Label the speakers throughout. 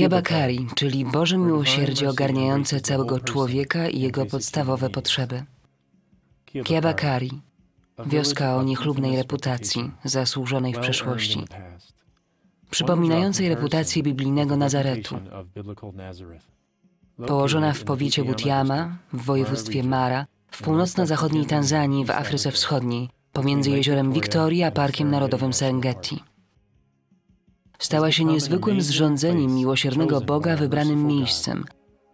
Speaker 1: Kiebakari, czyli Boże miłosierdzie ogarniające całego człowieka i jego podstawowe potrzeby. Kiebakari, wioska o niechlubnej reputacji, zasłużonej w przeszłości, przypominającej reputację biblijnego Nazaretu, położona w powiecie Butiama, w województwie Mara, w północno-zachodniej Tanzanii, w Afryce Wschodniej, pomiędzy jeziorem Wiktorii a Parkiem Narodowym Serengeti. Stała się niezwykłym zrządzeniem miłosiernego Boga wybranym miejscem,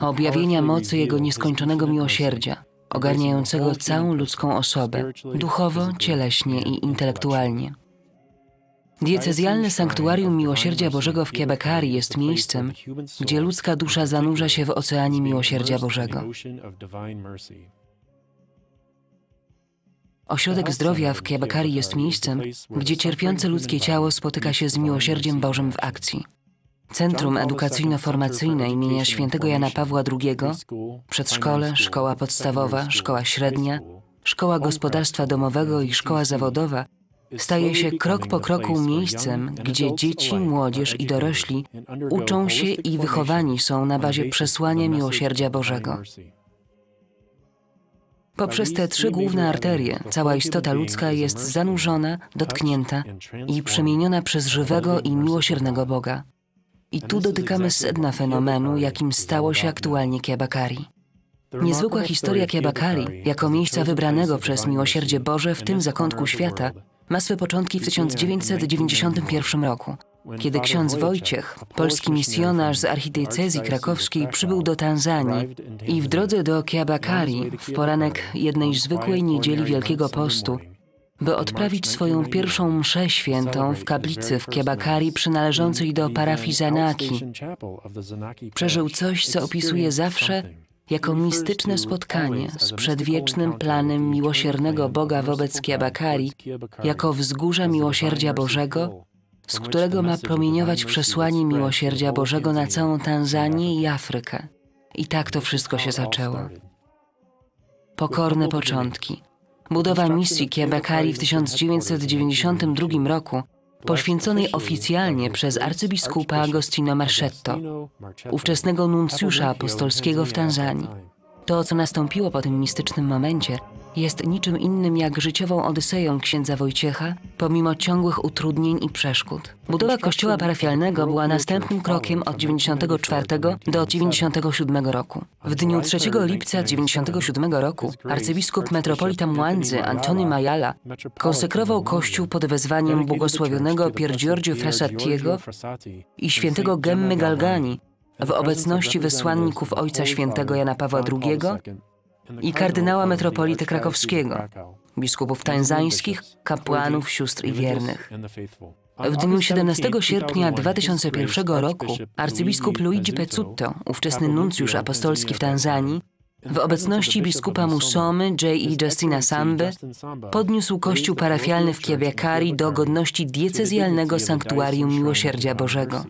Speaker 1: objawienia mocy Jego nieskończonego miłosierdzia, ogarniającego całą ludzką osobę, duchowo, cieleśnie i intelektualnie. Diecezjalne Sanktuarium Miłosierdzia Bożego w Kiebekari jest miejscem, gdzie ludzka dusza zanurza się w oceanie miłosierdzia Bożego. Ośrodek zdrowia w Kiebekari jest miejscem, gdzie cierpiące ludzkie ciało spotyka się z miłosierdziem Bożym w akcji. Centrum Edukacyjno-Formacyjne imienia świętego Jana Pawła II, przedszkole, szkoła podstawowa, szkoła średnia, szkoła gospodarstwa domowego i szkoła zawodowa staje się krok po kroku miejscem, gdzie dzieci, młodzież i dorośli uczą się i wychowani są na bazie przesłania miłosierdzia Bożego. Poprzez te trzy główne arterie cała istota ludzka jest zanurzona, dotknięta i przemieniona przez żywego i miłosiernego Boga. I tu dotykamy sedna fenomenu, jakim stało się aktualnie Kiabakari. Niezwykła historia Kiabakari, jako miejsca wybranego przez miłosierdzie Boże w tym zakątku świata, ma swe początki w 1991 roku, kiedy ksiądz Wojciech, polski misjonarz z archidiecezji krakowskiej, przybył do Tanzanii i w drodze do Kiabakari, w poranek jednej zwykłej niedzieli Wielkiego Postu, by odprawić swoją pierwszą mszę świętą w kaplicy w Kiabakari przynależącej do parafii Zanaki. Przeżył coś, co opisuje zawsze jako mistyczne spotkanie z przedwiecznym planem miłosiernego Boga wobec Kiabakari, jako wzgórza miłosierdzia Bożego, z którego ma promieniować przesłanie miłosierdzia Bożego na całą Tanzanię i Afrykę. I tak to wszystko się zaczęło. Pokorne początki. Budowa misji Kiabakari w 1992 roku, poświęconej oficjalnie przez arcybiskupa Agostino Marchetto, ówczesnego nuncjusza apostolskiego w Tanzanii. To, co nastąpiło po tym mistycznym momencie, jest niczym innym jak życiową odyseją księdza Wojciecha, pomimo ciągłych utrudnień i przeszkód. Budowa kościoła parafialnego była następnym krokiem od 94 do 97 roku. W dniu 3 lipca 97 roku arcybiskup metropolita Mwanzy Antony Majala konsekrował kościół pod wezwaniem błogosławionego Pier Giorgio Frassatiego i świętego Gemmy Galgani w obecności wysłanników Ojca Świętego Jana Pawła II i kardynała metropolity krakowskiego, biskupów tańzańskich, kapłanów, sióstr i wiernych. W dniu 17 sierpnia 2001 roku arcybiskup Luigi Pezzutto, ówczesny nuncjusz apostolski w Tanzanii, w obecności biskupa Musomy J.E. Justina Samby podniósł kościół parafialny w Kiabiakari do godności diecezjalnego sanktuarium Miłosierdzia Bożego.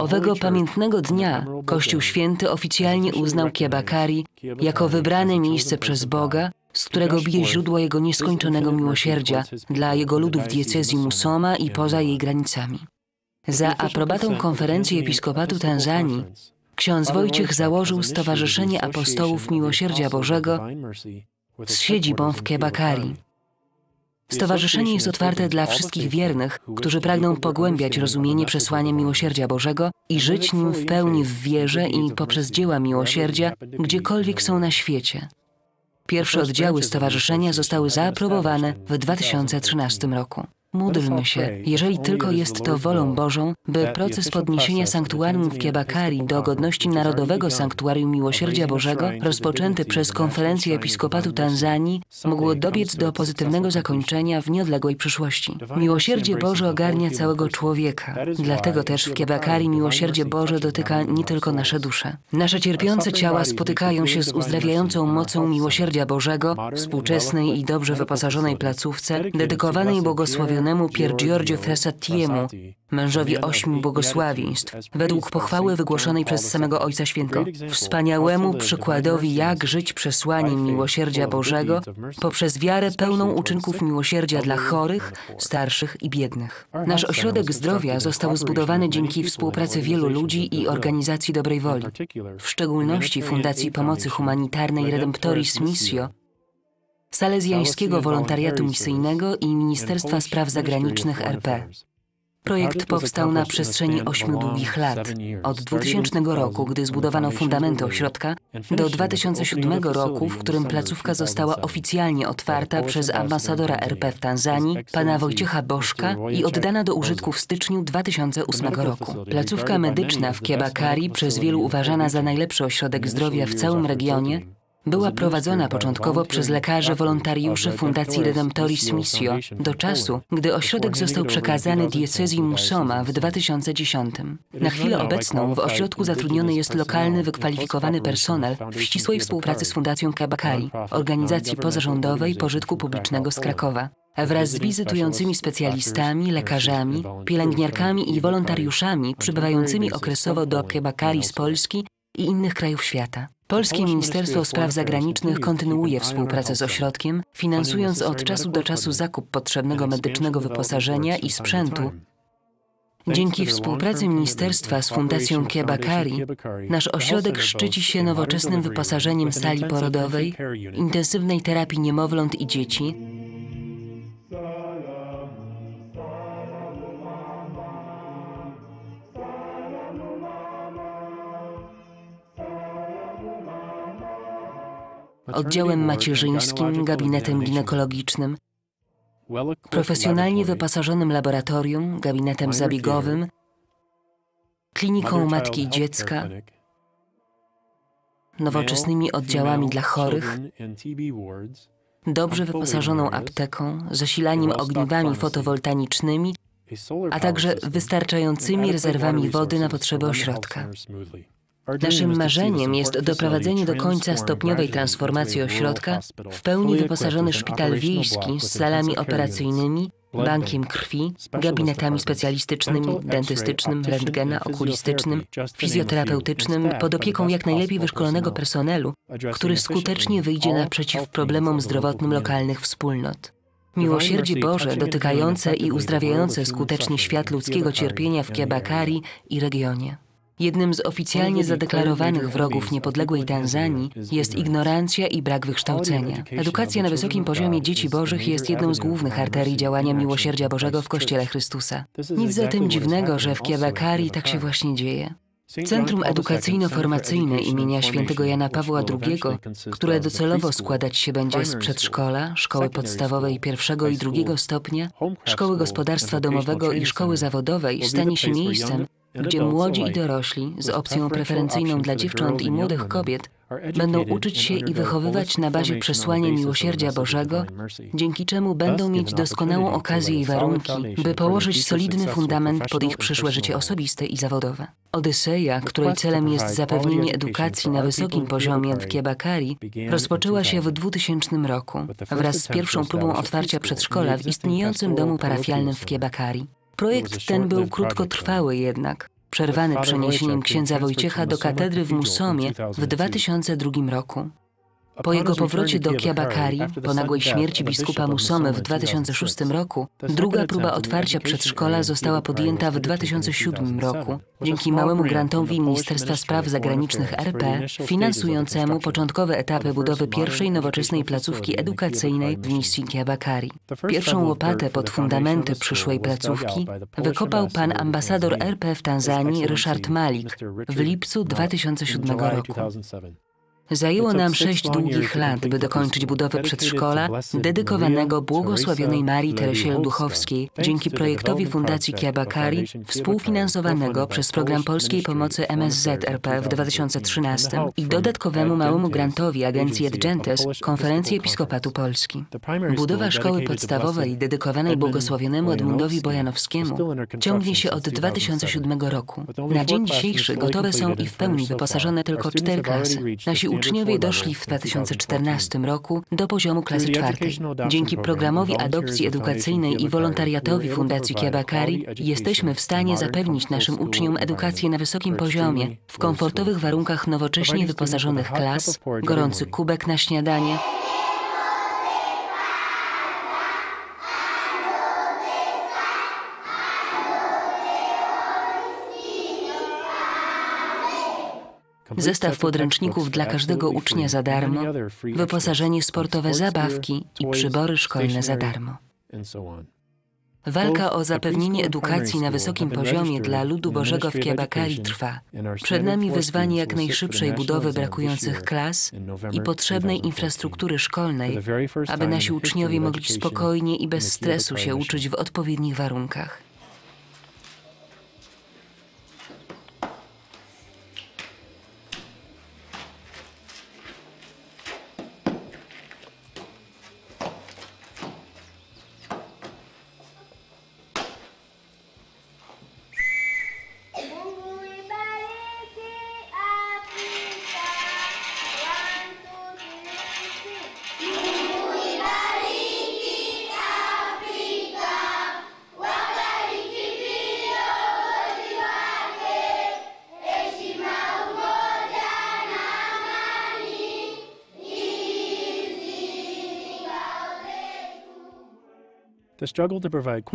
Speaker 1: Owego pamiętnego dnia Kościół Święty oficjalnie uznał Kiabakari jako wybrane miejsce przez Boga, z którego bije źródło Jego nieskończonego miłosierdzia dla Jego ludów diecezji Musoma i poza jej granicami. Za aprobatą konferencji Episkopatu Tanzanii ksiądz Wojciech założył Stowarzyszenie Apostołów Miłosierdzia Bożego z siedzibą w Kiabakari. Stowarzyszenie jest otwarte dla wszystkich wiernych, którzy pragną pogłębiać rozumienie przesłania miłosierdzia Bożego i żyć nim w pełni w wierze i poprzez dzieła miłosierdzia, gdziekolwiek są na świecie. Pierwsze oddziały stowarzyszenia zostały zaaprobowane w 2013 roku. Módlmy się, jeżeli tylko jest to wolą Bożą, by proces podniesienia sanktuarium w Kiebakari do godności Narodowego Sanktuarium Miłosierdzia Bożego, rozpoczęty przez Konferencję Episkopatu Tanzanii, mógł dobiec do pozytywnego zakończenia w nieodległej przyszłości. Miłosierdzie Boże ogarnia całego człowieka. Dlatego też w Kiebakari miłosierdzie Boże dotyka nie tylko nasze dusze. Nasze cierpiące ciała spotykają się z uzdrawiającą mocą miłosierdzia Bożego, współczesnej i dobrze wyposażonej placówce, dedykowanej błogosławionej błogosławionemu Pier Giorgio mężowi ośmiu błogosławieństw, według pochwały wygłoszonej przez samego Ojca Świętego, wspaniałemu przykładowi, jak żyć przesłaniem miłosierdzia Bożego poprzez wiarę pełną uczynków miłosierdzia dla chorych, starszych i biednych. Nasz ośrodek zdrowia został zbudowany dzięki współpracy wielu ludzi i organizacji dobrej woli, w szczególności Fundacji Pomocy Humanitarnej Redemptoris Missio, Salezjańskiego Wolontariatu Misyjnego i Ministerstwa Spraw Zagranicznych RP. Projekt powstał na przestrzeni ośmiu długich lat, od 2000 roku, gdy zbudowano fundamenty ośrodka, do 2007 roku, w którym placówka została oficjalnie otwarta przez ambasadora RP w Tanzanii, pana Wojciecha Boszka i oddana do użytku w styczniu 2008 roku. Placówka medyczna w Kiabakari, przez wielu uważana za najlepszy ośrodek zdrowia w całym regionie, była prowadzona początkowo przez lekarzy wolontariuszy Fundacji Redemptoris Missio do czasu, gdy ośrodek został przekazany diecezji Musoma w 2010. Na chwilę obecną w ośrodku zatrudniony jest lokalny, wykwalifikowany personel w ścisłej współpracy z Fundacją Kabakari, organizacji pozarządowej pożytku publicznego z Krakowa wraz z wizytującymi specjalistami, lekarzami, pielęgniarkami i wolontariuszami przybywającymi okresowo do Kebakari z Polski i innych krajów świata. Polskie Ministerstwo Spraw Zagranicznych kontynuuje współpracę z ośrodkiem, finansując od czasu do czasu zakup potrzebnego medycznego wyposażenia i sprzętu. Dzięki współpracy ministerstwa z Fundacją Kiebakari, nasz ośrodek szczyci się nowoczesnym wyposażeniem sali porodowej, intensywnej terapii niemowląt i dzieci, oddziałem macierzyńskim, gabinetem ginekologicznym, profesjonalnie wyposażonym laboratorium, gabinetem zabiegowym, kliniką matki i dziecka, nowoczesnymi oddziałami dla chorych, dobrze wyposażoną apteką, zasilaniem ogniwami fotowoltaicznymi, a także wystarczającymi rezerwami wody na potrzeby ośrodka. Naszym marzeniem jest doprowadzenie do końca stopniowej transformacji ośrodka w pełni wyposażony szpital wiejski z salami operacyjnymi, bankiem krwi, gabinetami specjalistycznymi, dentystycznym, rentgena, okulistycznym, fizjoterapeutycznym, pod opieką jak najlepiej wyszkolonego personelu, który skutecznie wyjdzie naprzeciw problemom zdrowotnym lokalnych wspólnot. Miłosierdzie Boże dotykające i uzdrawiające skutecznie świat ludzkiego cierpienia w Kiabakari i regionie. Jednym z oficjalnie zadeklarowanych wrogów niepodległej Tanzanii jest ignorancja i brak wykształcenia. Edukacja na wysokim poziomie dzieci bożych jest jedną z głównych arterii działania miłosierdzia Bożego w Kościele Chrystusa. Nic zatem dziwnego, że w Kiabakari tak się właśnie dzieje. Centrum Edukacyjno-Formacyjne imienia świętego Jana Pawła II, które docelowo składać się będzie z przedszkola, szkoły podstawowej pierwszego i drugiego stopnia, szkoły gospodarstwa domowego i szkoły zawodowej, stanie się miejscem, gdzie młodzi i dorośli z opcją preferencyjną dla dziewcząt i młodych kobiet będą uczyć się i wychowywać na bazie przesłania miłosierdzia Bożego, dzięki czemu będą mieć doskonałą okazję i warunki, by położyć solidny fundament pod ich przyszłe życie osobiste i zawodowe. Odyseja, której celem jest zapewnienie edukacji na wysokim poziomie w Kiebakari, rozpoczęła się w 2000 roku wraz z pierwszą próbą otwarcia przedszkola w istniejącym domu parafialnym w Kiebakari. Projekt ten był krótkotrwały jednak, przerwany przeniesieniem księdza Wojciecha do katedry w Musomie w 2002 roku. Po jego powrocie do Kiabakari, po nagłej śmierci biskupa Musomy w 2006 roku, druga próba otwarcia przedszkola została podjęta w 2007 roku dzięki małemu grantowi Ministerstwa Spraw Zagranicznych RP, finansującemu początkowe etapy budowy pierwszej nowoczesnej placówki edukacyjnej w misji Kiabakari. Pierwszą łopatę pod fundamenty przyszłej placówki wykopał pan ambasador RP w Tanzanii Ryszard Malik w lipcu 2007 roku. Zajęło nam sześć długich lat, by dokończyć budowę przedszkola dedykowanego błogosławionej Marii Teresie Duchowskiej dzięki projektowi Fundacji Kiabakari współfinansowanego przez program polskiej pomocy MSZ RP w 2013 i dodatkowemu małemu grantowi agencji Edgentes Konferencji Episkopatu Polski. Budowa szkoły podstawowej dedykowanej błogosławionemu Edmundowi Bojanowskiemu ciągnie się od 2007 roku. Na dzień dzisiejszy gotowe są i w pełni wyposażone tylko cztery klasy. Nasi uczniowie doszli w 2014 roku do poziomu klasy czwartej. Dzięki programowi adopcji edukacyjnej i wolontariatowi Fundacji Kiabakari jesteśmy w stanie zapewnić naszym uczniom edukację na wysokim poziomie, w komfortowych warunkach nowocześnie wyposażonych klas, gorący kubek na śniadanie, zestaw podręczników dla każdego ucznia za darmo, wyposażenie sportowe zabawki i przybory szkolne za darmo. Walka o zapewnienie edukacji na wysokim poziomie dla ludu Bożego w Kiabakari trwa. Przed nami wyzwanie jak najszybszej budowy brakujących klas i potrzebnej infrastruktury szkolnej, aby nasi uczniowie mogli spokojnie i bez stresu się uczyć w odpowiednich warunkach.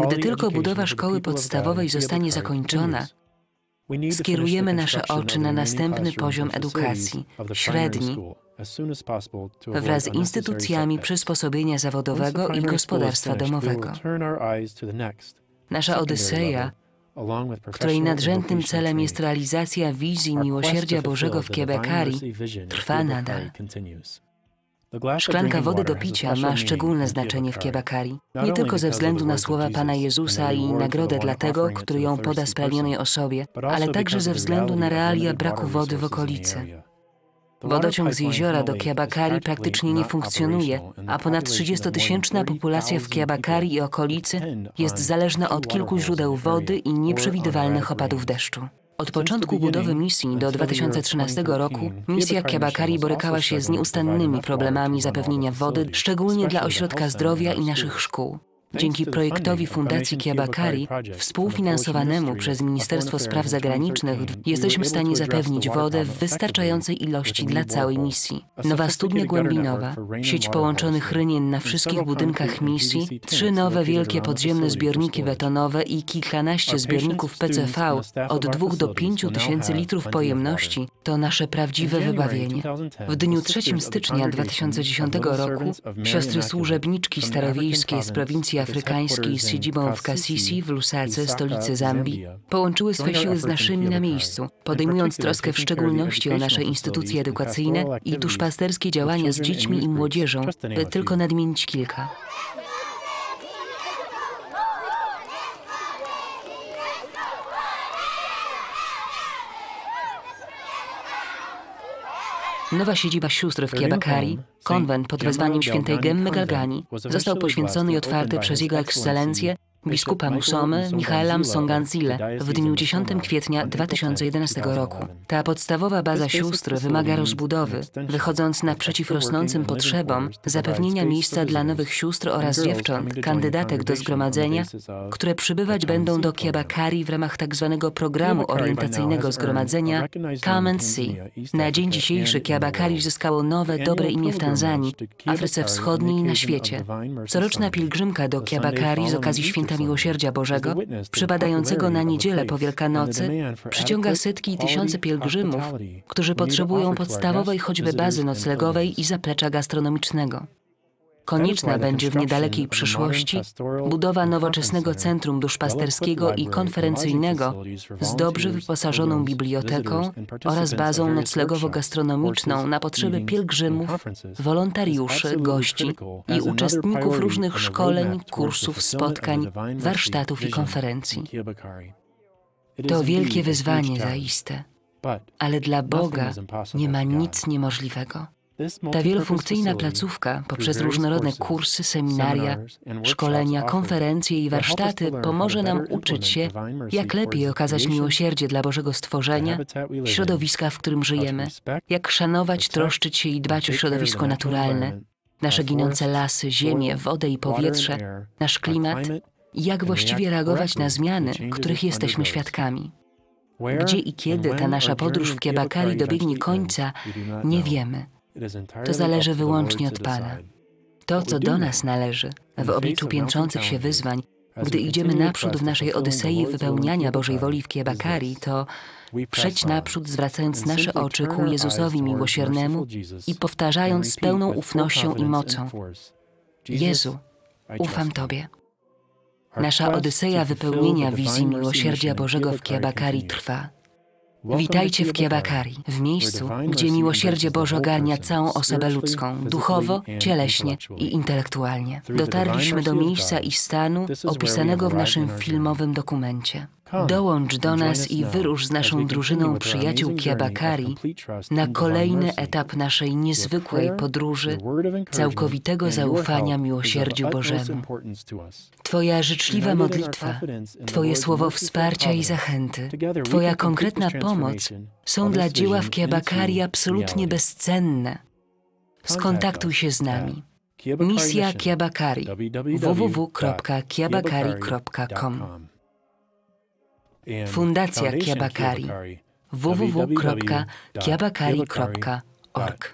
Speaker 1: Gdy tylko budowa szkoły podstawowej zostanie zakończona, skierujemy nasze oczy na następny poziom edukacji, średni, wraz z instytucjami przysposobienia zawodowego i gospodarstwa domowego. Nasza Odyseja, której nadrzędnym celem jest realizacja wizji miłosierdzia Bożego w Kiebekari, trwa nadal. Szklanka wody do picia ma szczególne znaczenie w Kiebakari. Nie tylko ze względu na słowa Pana Jezusa i nagrodę dla tego, który ją poda spragnionej osobie, ale także ze względu na realia braku wody w okolicy. Wodociąg z jeziora do Kiabakari praktycznie nie funkcjonuje, a ponad 30-tysięczna populacja w Kiabakari i okolicy jest zależna od kilku źródeł wody i nieprzewidywalnych opadów deszczu. Od początku budowy misji do 2013 roku misja Kiabakari borykała się z nieustannymi problemami zapewnienia wody, szczególnie dla ośrodka zdrowia i naszych szkół. Dzięki projektowi Fundacji Kiabakari, współfinansowanemu przez Ministerstwo Spraw Zagranicznych, jesteśmy w stanie zapewnić wodę w wystarczającej ilości dla całej misji. Nowa studnia głębinowa, sieć połączonych rynien na wszystkich budynkach misji, trzy nowe wielkie podziemne zbiorniki betonowe i kilkanaście zbiorników PCV od 2 do 5 tysięcy litrów pojemności to nasze prawdziwe wybawienie. W dniu 3 stycznia 2010 roku siostry służebniczki starowiejskie z prowincji afrykańskiej z siedzibą w Kasisi w Lusace, stolicy Zambii, połączyły swe siły z naszymi na miejscu, podejmując troskę w szczególności o nasze instytucje edukacyjne i duszpasterskie działania z dziećmi i młodzieżą, by tylko nadmienić kilka. Nowa siedziba sióstr w Kiabakari, konwent pod wezwaniem świętej Gemmy Galgani, został poświęcony i otwarty przez Jego Ekscelencję biskupa Musomy Michaela Msonganzile w dniu 10 kwietnia 2011 roku. Ta podstawowa baza sióstr wymaga rozbudowy, wychodząc naprzeciw rosnącym potrzebom zapewnienia miejsca dla nowych sióstr oraz dziewcząt, kandydatek do zgromadzenia, które przybywać będą do Kiabakari w ramach tzw. Tak programu orientacyjnego zgromadzenia Come and See. Na dzień dzisiejszy Kiabakari zyskało nowe, dobre imię w Tanzanii, Afryce Wschodniej i na świecie. Coroczna pielgrzymka do Kiabakari z okazji Święta Miłosierdzia Bożego, przypadającego na niedzielę po Wielkanocy, przyciąga setki i tysiące pielgrzymów, którzy potrzebują podstawowej choćby bazy noclegowej i zaplecza gastronomicznego. Konieczna będzie w niedalekiej przyszłości budowa nowoczesnego centrum duszpasterskiego i konferencyjnego z dobrze wyposażoną biblioteką oraz bazą noclegowo-gastronomiczną na potrzeby pielgrzymów, wolontariuszy, gości i uczestników różnych szkoleń, kursów, spotkań, warsztatów i konferencji. To wielkie wyzwanie zaiste, ale dla Boga nie ma nic niemożliwego. Ta wielofunkcyjna placówka poprzez różnorodne kursy, seminaria, szkolenia, konferencje i warsztaty pomoże nam uczyć się, jak lepiej okazać miłosierdzie dla Bożego stworzenia, środowiska, w którym żyjemy, jak szanować, troszczyć się i dbać o środowisko naturalne, nasze ginące lasy, ziemię, wodę i powietrze, nasz klimat i jak właściwie reagować na zmiany, których jesteśmy świadkami. Gdzie i kiedy ta nasza podróż w Kiabakari dobiegnie końca, nie wiemy. To zależy wyłącznie od Pana. To, co do nas należy, w obliczu piętrzących się wyzwań, gdy idziemy naprzód w naszej odysei wypełniania Bożej woli w Kiebakari, to przeć naprzód, zwracając nasze oczy ku Jezusowi miłosiernemu i powtarzając z pełną ufnością i mocą: Jezu, ufam Tobie. Nasza odyseja wypełnienia wizji miłosierdzia Bożego w Kiebakari trwa. Witajcie w Kiebakari, w miejscu, gdzie miłosierdzie Boże ogarnia całą osobę ludzką, duchowo, cieleśnie i intelektualnie. Dotarliśmy do miejsca i stanu opisanego w naszym filmowym dokumencie. Dołącz do nas i wyrusz z naszą drużyną przyjaciół Kiabakari na kolejny etap naszej niezwykłej podróży całkowitego zaufania miłosierdziu Bożemu. Twoja życzliwa modlitwa, Twoje słowo wsparcia i zachęty, Twoja konkretna pomoc są dla dzieła w Kiabakari absolutnie bezcenne. Skontaktuj się z nami. Misja Kiabakari. Www.kiabakari.com Fundacja Kiabakari. Www.kiabakari.org